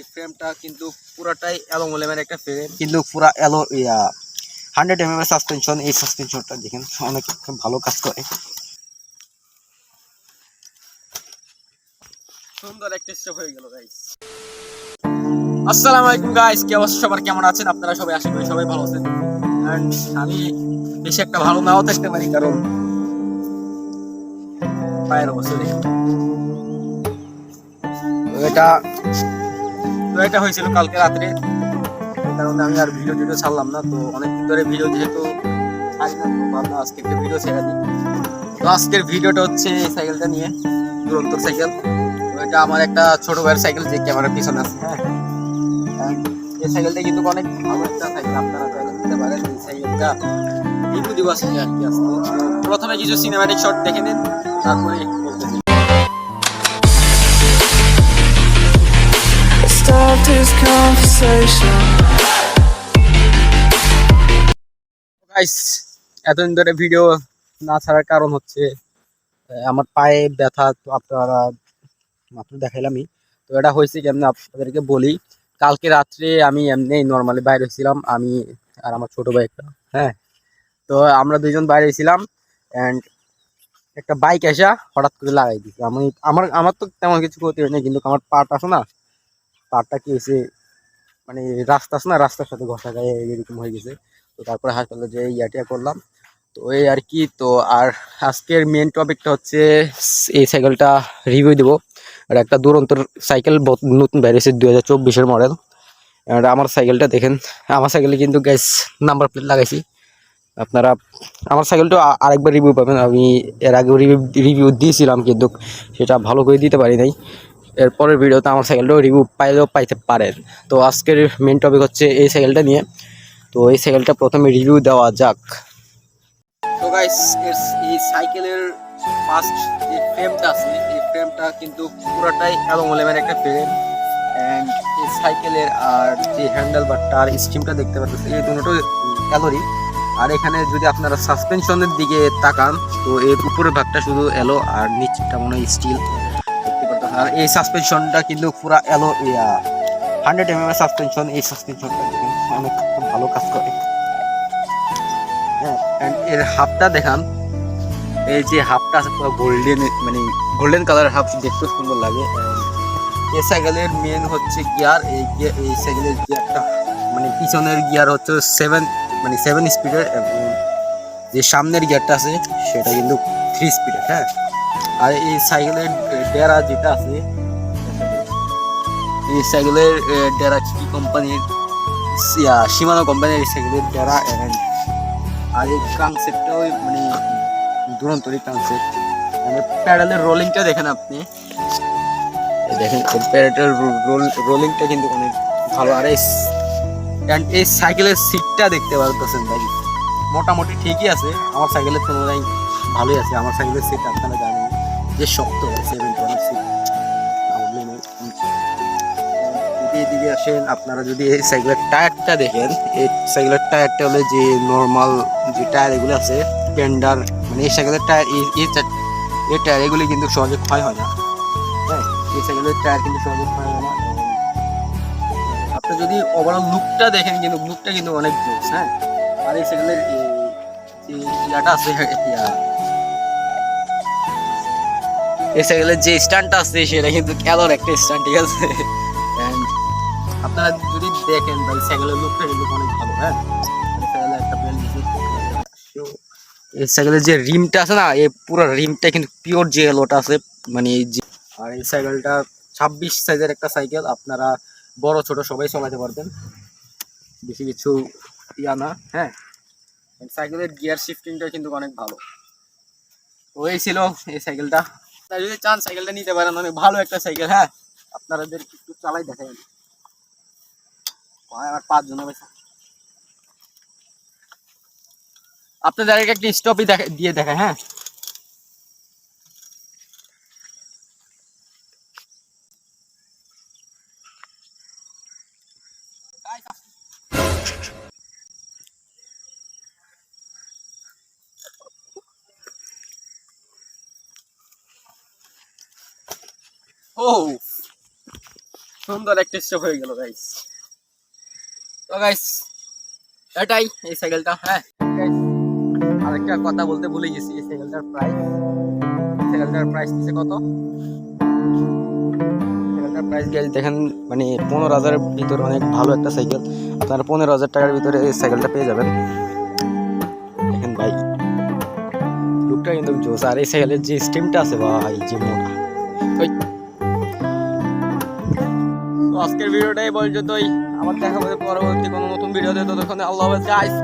এই ফ্রেমটা কিন্তু পুরাটাই অ্যালোমোলেমের একটা ফ্রেম কিন্তু পুরা alloy hundred M M suspension এই সাসপেনশনটা দেখেন অনেক ভালো কাজ করে। সুন্দর একটা স্টেপ হয়ে গেল গাইস আসসালামু আলাইকুম গাইস কি অবস্থা? সবার কেমন আছেন? আপনারা সবাই আশা করি সবাই ভালো আছেন। আমি বেশি একটা ভালো নাও থাকতে পারি কারণ পায়ের অবস্থা দেখেন। এটা তো এটা হয়েছিল কালকে রাত্রে। কারণে আমি আর ভিডিও টিডিও ছাড়লাম না, তো অনেকদিন ধরে ভিডিও যেহেতু আজকে একটা ভিডিও ছেড়ে দিই। তো আজকের ভিডিওটা হচ্ছে এই সাইকেলটা নিয়ে দুরন্ত সাইকেল তো এটা আমার একটা ছোট ভাইয়ের সাইকেল যে ক্যামেরার পিছনে আছে হ্যাঁ। And এই সাইকেলটা কিন্তু অনেক ভালো একটা সাইকেল আপনারা চাইলে নিতে পারেন। এই সাইকেলটা রিভিউ দিব আর কি আজকে। তো প্রথমে কিছু সিনেমাটিক শট দেখে নিন, তারপরে বলতেছি এতদিন ধরে ভিডিও না ছাড়ার কারণ হচ্ছে আমার পায়ে ব্যথা তো আপনারা মাত্র দেখাইলামই। তো এটা হয়েছে কেমন আপনাদেরকে বলি, কালকে রাত্রে আমি এমনি নর্মালি বাইরে ছিলাম আমি আর আমার ছোট ভাই একটা হ্যাঁ? তো আমরা দুইজন বাইরে ছিলাম অ্যান্ড একটা বাইক এসে হঠাৎ করে লাগাই দিছি। আমি আমার আমার তো তেমন কিছু ক্ষতি হয়নি, কিন্তু আমার পাট আছে না পাটটা কি হয়েছে? মানে রাস্তা আছে না, রাস্তার সাথে ঘষা গায়ে এরকম হয়ে গেছে। তো তারপরে হাসপাতালে যে ইয়াটিয়া করলাম। তো এই আর কি, তো আর আজকের মেন টপিকটা হচ্ছে এই সাইকেলটা রিভিউ দিব। এটা একটা দুরন্তর সাইকেল নতুন বেরিয়েছে দু হাজার চব্বিশের মডেল আর আমার সাইকেলটা দেখেন, আমার সাইকেলে কিন্তু গ্যাস নাম্বার প্লেট লাগাইছি। আপনারা, আমার সাইকেলটা আরেকবার রিভিউ পাবেন। আমি এর আগে রিভিউ রিভিউ দিয়েছিলাম কিন্তু সেটা ভালো করে দিতে পারি নাই। এরপরের ভিডিওতে আমার সাইকেলটাও রিভিউ পাইলেও পাইতে পারেন। তো আজকের মেন টপিক হচ্ছে এই সাইকেলটা নিয়ে। তো এই সাইকেলটা প্রথমে রিভিউ দেওয়া যাক। তো গাইস এই সাইকেলের ফার্স্ট যে ফ্রেমটা আছে, এই ফ্রেমটা কিন্তু পুরোটাই অ্যালোমোলেমের একটা ফ্রেম অ্যান্ড এই সাইকেলের আর যে হ্যান্ডেল বারটা আর স্টিমটা দেখতে পাচ্ছেন, এই দুটো অ্যালোরই আর এখানে যদি আপনারা সাসপেনশনের দিকে তাকান, তো এর উপরের ভাগটা শুধু এলো আর নিচটা মনে হয় স্টিল আর এই সাসপেনশনটা কিন্তু পুরো অ্যালো হান্ড্রেড এম এর সাসপেনশন এই সাসপেনশনটা অনেক ভালো কাজ করে। হ্যাঁ এর হাফটা দেখান। এই যে হাফটা আছে পুরো গোল্ডেন মানে গোল্ডেন কালারের হাফ দেখতে সুন্দর লাগে। এই সাইকেলের মেন হচ্ছে গিয়ার এই গিয়ার এই সাইকেলের গিয়ারটা মানে পিছনের গিয়ার হচ্ছে সেভেন মানে সেভেন স্পিডের যে সামনের গিয়ারটা আছে, সেটা কিন্তু থ্রি স্পিডের হ্যাঁ। আর এই সাইকেলের ডেরা যেটা আছে, এই সাইকেলের ডেরা কি কোম্পানির সীমানো কোম্পানির সাইকেলের ডেরা and আর এই কনসেপ্টটাও মানে দুরন্তরই কনসেপ্ট মানে প্যাডালের রোলিংটা দেখেন আপনি। দেখেন প্যাডালের রোলিংটা কিন্তু অনেক ভালো। আর এই এই সাইকেলের সিটটা দেখতে পারতেছেন ভাই। মোটামুটি ঠিকই আছে। আমার সাইকেলের তুলনায় ভালোই আছে। আমার সাইকেলের সিট আপনারা জানেন। যে শক্ত সেভেন পয়েন্ট আসেন, আপনারা যদি এই সাইকেলের টায়ারটা দেখেন, এই সাইকেলের টায়ারটা হলে যে নর্মাল যে টায়ার এগুলো আছে টেন্ডার মানে এই সাইকেলের টায়ার, এই টায়ার এগুলি কিন্তু সহজে ক্ষয় হয় না। হ্যাঁ এই সাইকেলের টায়ার কিন্তু সহজে ক্ষয় হয় না। আপনি যদি ওভারঅল লুকটা দেখেন, কিন্তু লুকটা কিন্তু অনেক জোস হ্যাঁ। আর এই সাইকেলের আছে এই সাইকেলের যে স্ট্যান্ডটা আছে, সেটা কিন্তু ক্যালোর একটা স্ট্যান্ড, ঠিক আছে? আপনারা যদি দেখেন ভাই সাইকেলের লুকটা কিন্তু অনেক ভালো হ্যাঁ? এই সাইকেলের যে রিমটা আছে না, এই পুরো রিমটা কিন্তু পিওর যে এলোটা আছে মানে আর এই সাইকেলটা ছাব্বিশ সাইজের একটা সাইকেল, আপনারা বড়, ছোট সবাই চালাতে পারবেন। বেশি কিছু ইয়া না হ্যাঁ? সাইকেলের গিয়ার শিফটিংটা কিন্তু অনেক ভালো। এই ছিল এই সাইকেলটা। আপনারা যদি চান সাইকেলটা নিতে পারেন অনেক ভালো একটা সাইকেল হ্যাঁ? আপনাদের একটু চালাই দেখাই আমি। ভাই, আমার পাঁচজন হবে আপনাদের একটা স্টপই দেখা দিয়ে দেখায় হ্যাঁ? ও, সুন্দর একটা স্টেপ হয়ে গেল গাইস তো গাইস এটাই এই সাইকেলটা হ্যাঁ? আরেকটা কথা বলতে ভুলে গেছি, এই সাইকেলটার প্রাইস সাইকেলটার প্রাইস কত? প্রাইস দেখেন মানে পনেরো হাজারের ভিতরে অনেক ভালো একটা সাইকেল আপনারা পনেরো হাজার টাকার ভিতরে এই সাইকেলটা পেয়ে যাবেন। দেখেন ভাই লুকটা কিন্তু জোস। আর এই সাইকেলের যে স্টিমটা আছে, ভাই, যে মোটা। আজকের ভিডিওটাই পর্যন্তই। আবার দেখা পরবর্তী কোনো নতুন ভিডিওতে। ততক্ষণে আল্লাহ হাফেজ। গাইস